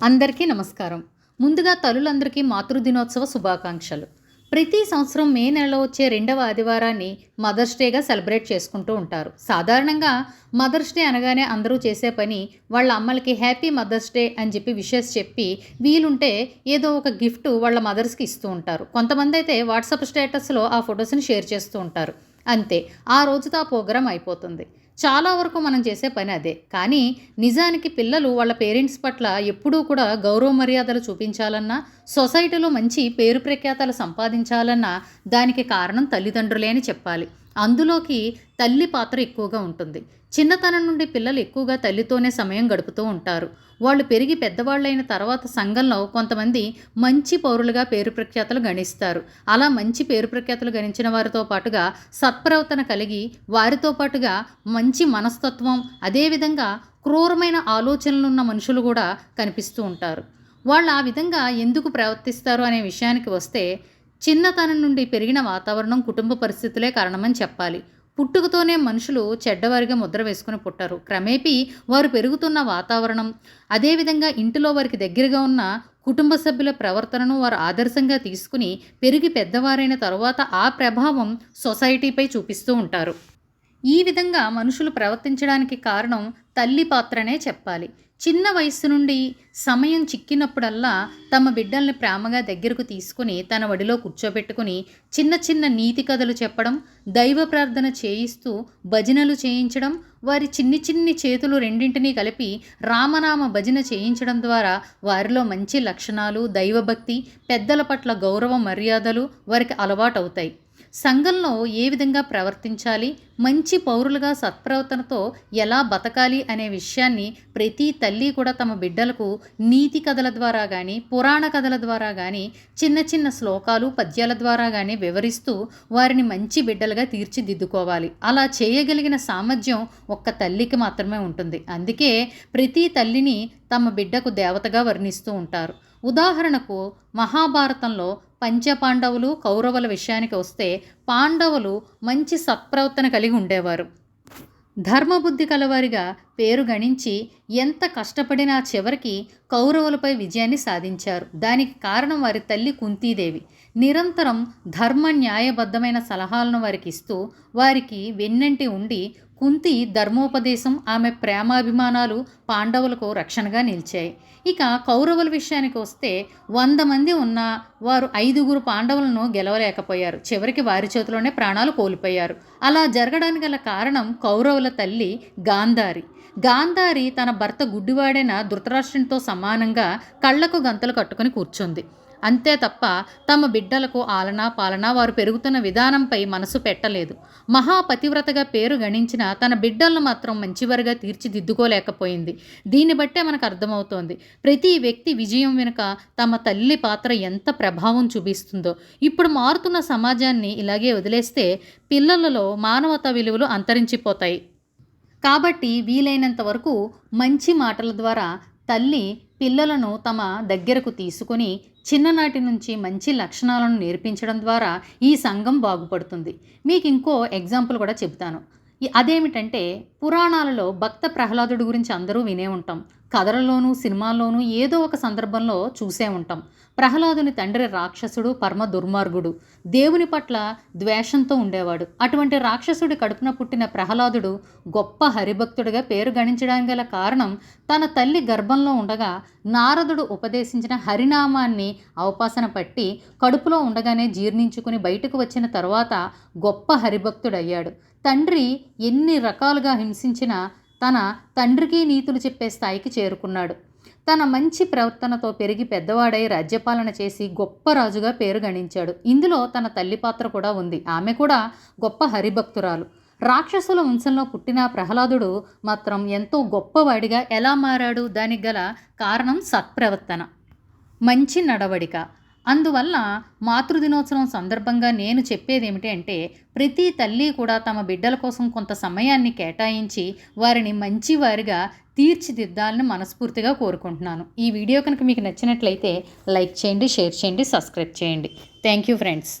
అందరికీ నమస్కారం. ముందుగా తల్లులందరికీ మాతృదినోత్సవ శుభాకాంక్షలు. ప్రతి సంవత్సరం మే నెలలో వచ్చే రెండవ ఆదివారాన్ని మదర్స్ డేగా సెలబ్రేట్ చేసుకుంటూ ఉంటారు. సాధారణంగా మదర్స్ డే అనగానే అందరూ చేసే పని వాళ్ళ అమ్మలకి హ్యాపీ మదర్స్ డే అని చెప్పి విషెస్ చెప్పి వీలుంటే ఏదో ఒక గిఫ్ట్ వాళ్ళ మదర్స్కి ఇస్తూ ఉంటారు. కొంతమంది అయితే వాట్సాప్ స్టేటస్లో ఆ ఫొటోస్ని షేర్ చేస్తూ ఉంటారు. అంతే ఆ రోజుతో ఆ ప్రోగ్రాం అయిపోతుంది. చాలా వరకు మనం చేసే పని అదే. కానీ నిజానికి పిల్లలు వాళ్ళ పేరెంట్స్ పట్ల ఎప్పుడూ కూడా గౌరవ మర్యాదలు చూపించాలన్నా సొసైటీలో మంచి పేరు ప్రఖ్యాతలు సంపాదించాలన్నా దానికి కారణం తల్లిదండ్రులే అని చెప్పాలి. అందులోకి తల్లి పాత్ర ఎక్కువగా ఉంటుంది. చిన్నతనం నుండి పిల్లలు ఎక్కువగా తల్లితోనే సమయం గడుపుతూ ఉంటారు. వాళ్ళు పెరిగి పెద్దవాళ్ళైన తర్వాత సంఘంలో కొంతమంది మంచి పౌరులుగా పేరు ప్రఖ్యాతలు గణిస్తారు. అలా మంచి పేరు ప్రఖ్యాతలు గణించిన వారితో పాటుగా సత్ప్రవర్తన కలిగి వారితో పాటుగా మంచి మనస్తత్వం అదేవిధంగా క్రూరమైన ఆలోచనలు ఉన్న మనుషులు కూడా కనిపిస్తూ ఉంటారు. వాళ్ళు ఆ విధంగా ఎందుకు ప్రవర్తిస్తారు అనే విషయానికి వస్తే చిన్నతనం నుండి పెరిగిన వాతావరణం కుటుంబ పరిస్థితులే కారణమని చెప్పాలి. పుట్టుకతోనే మనుషులు చెడ్డవారిగా ముద్ర వేసుకుని పుట్టారు. క్రమేపీ వారు పెరుగుతున్న వాతావరణం అదేవిధంగా ఇంటిలో వారికి దగ్గరగా ఉన్న కుటుంబ సభ్యుల ప్రవర్తనను వారు ఆదర్శంగా తీసుకుని పెరిగి పెద్దవారైన తరువాత ఆ ప్రభావం సొసైటీపై చూపిస్తూ ఉంటారు. ఈ విధంగా మనుషులు ప్రవర్తించడానికి కారణం తల్లి పాత్రనే చెప్పాలి. చిన్న వయస్సు నుండి సమయం చిక్కినప్పుడల్లా తమ బిడ్డల్ని ప్రేమగా దగ్గరకు తీసుకుని తన వడిలో కూర్చోబెట్టుకుని చిన్న చిన్న నీతి కథలు చెప్పడం దైవ ప్రార్థన చేయిస్తూ భజనలు చేయించడం వారి చిన్ని చిన్ని చేతులు రెండింటినీ కలిపి రామనామ భజన చేయించడం ద్వారా వారిలో మంచి లక్షణాలు దైవభక్తి పెద్దల పట్ల గౌరవ మర్యాదలు వారికి అలవాటవుతాయి. సంఘంలో ఏ విధంగా ప్రవర్తించాలి? మంచి పౌరులుగా సత్ప్రవర్తనతో ఎలా బతకాలి అనే విషయాన్ని ప్రతి తల్లి కూడా తమ బిడ్డలకు నీతి కథల ద్వారా కానీ పురాణ కథల ద్వారా కానీ చిన్న చిన్న శ్లోకాలు పద్యాల ద్వారా కానీ వివరిస్తూ వారిని మంచి బిడ్డలుగా తీర్చిదిద్దుకోవాలి. అలా చేయగలిగిన సామర్థ్యం ఒక్క తల్లికి మాత్రమే ఉంటుంది. అందుకే ప్రతి తల్లిని తమ బిడ్డకు దేవతగా వర్ణిస్తూ ఉంటారు. ఉదాహరణకు మహాభారతంలో పంచపాండవులు కౌరవుల విషయానికి వస్తే పాండవులు మంచి సత్ప్రవర్తన కలిగి ఉండేవారు. ధర్మబుద్ధి కలవారిగా పేరు గణించి ఎంత కష్టపడినా చివరికి కౌరవులపై విజయాన్ని సాధించారు. దానికి కారణం వారి తల్లి కుంతీదేవి. నిరంతరం ధర్మ న్యాయబద్ధమైన సలహాలను వారికి ఇస్తూ వారికి వెన్నంటి ఉండి కుంతి ధర్మోపదేశం ఆమె ప్రేమాభిమానాలు పాండవులకు రక్షణగా నిలిచాయి. ఇక కౌరవుల విషయానికి వస్తే వంద మంది ఉన్న వారు ఐదుగురు పాండవులను గెలవలేకపోయారు. చివరికి వారి చేతిలోనే ప్రాణాలు కోల్పోయారు. అలా జరగడానికి గల కారణం కౌరవుల తల్లి గాంధారి. గాంధారి తన భర్త గుడ్డివాడైన ధృతరాష్ట్రునితో సమానంగా కళ్ళకు గంతలు కట్టుకుని కూర్చుంది. అంతే తప్ప తమ బిడ్డలకు ఆలన పాలన వారు పెరుగుతున్న విధానంపై మనసు పెట్టలేదు. మహాపతివ్రతగా పేరు గణించిన తన బిడ్డలను మాత్రం మంచివారిగా తీర్చిదిద్దుకోలేకపోయింది. దీన్ని బట్టే మనకు అర్థమవుతోంది. ప్రతి వ్యక్తి విజయం వెనుక తమ తల్లి పాత్ర ఎంత ప్రభావం చూపిస్తుందో. ఇప్పుడు మారుతున్న సమాజాన్ని ఇలాగే వదిలేస్తే పిల్లలలో మానవతా విలువలు అంతరించిపోతాయి. కాబట్టి వీలైనంత వరకు మంచి మాటల ద్వారా తల్లి పిల్లలను తమ దగ్గరకు తీసుకొని చిన్ననాటి నుంచి మంచి లక్షణాలను నేర్పించడం ద్వారా ఈ సంఘం బాగుపడుతుంది. మీకు ఇంకో ఎగ్జాంపుల్ కూడా చెబుతాను. అదేమిటంటే పురాణాలలో భక్త ప్రహ్లాదుడి గురించి అందరూ వినే ఉంటాం. కథలలోనూ సినిమాల్లోనూ ఏదో ఒక సందర్భంలో చూసే ఉంటాం. ప్రహ్లాదుని తండ్రి రాక్షసుడు పరమ దుర్మార్గుడు. దేవుని పట్ల ద్వేషంతో ఉండేవాడు. అటువంటి రాక్షసుడి కడుపున పుట్టిన ప్రహ్లాదుడు గొప్ప హరిభక్తుడిగా పేరు గణించడానికి గల కారణం తన తల్లి గర్భంలో ఉండగా నారదుడు ఉపదేశించిన హరినామాన్ని అవపాసన పట్టి కడుపులో ఉండగానే జీర్ణించుకుని బయటకు వచ్చిన తర్వాత గొప్ప హరిభక్తుడయ్యాడు. తండ్రి ఎన్ని రకాలుగా హింసించినా తన తండ్రికి నీతులు చెప్పే స్థాయికి చేరుకున్నాడు. తన మంచి ప్రవర్తనతో పెరిగి పెద్దవాడై రాజ్యపాలన చేసి గొప్ప రాజుగా పేరు గణించాడు. ఇందులో తన తల్లి పాత్ర కూడా ఉంది. ఆమె కూడా గొప్ప హరిభక్తురాలు. రాక్షసుల వంశంలో పుట్టిన ప్రహ్లాదుడు మాత్రం ఎంతో గొప్పవాడిగా ఎలా మారాడు? దానికి గల కారణం సత్ప్రవర్తన. మంచి నడవడిక. అందువల్ల మాతృదినోత్సవం సందర్భంగా నేను చెప్పేది అంటే ప్రతి తల్లి కూడా తమ బిడ్డల కోసం కొంత సమయాన్ని కేటాయించి వారిని మంచివారిగా తీర్చిదిద్దాలని మనస్ఫూర్తిగా కోరుకుంటున్నాను. ఈ వీడియో కనుక మీకు నచ్చినట్లయితే లైక్ చేయండి షేర్ చేయండి సబ్స్క్రైబ్ చేయండి. Thank you friends.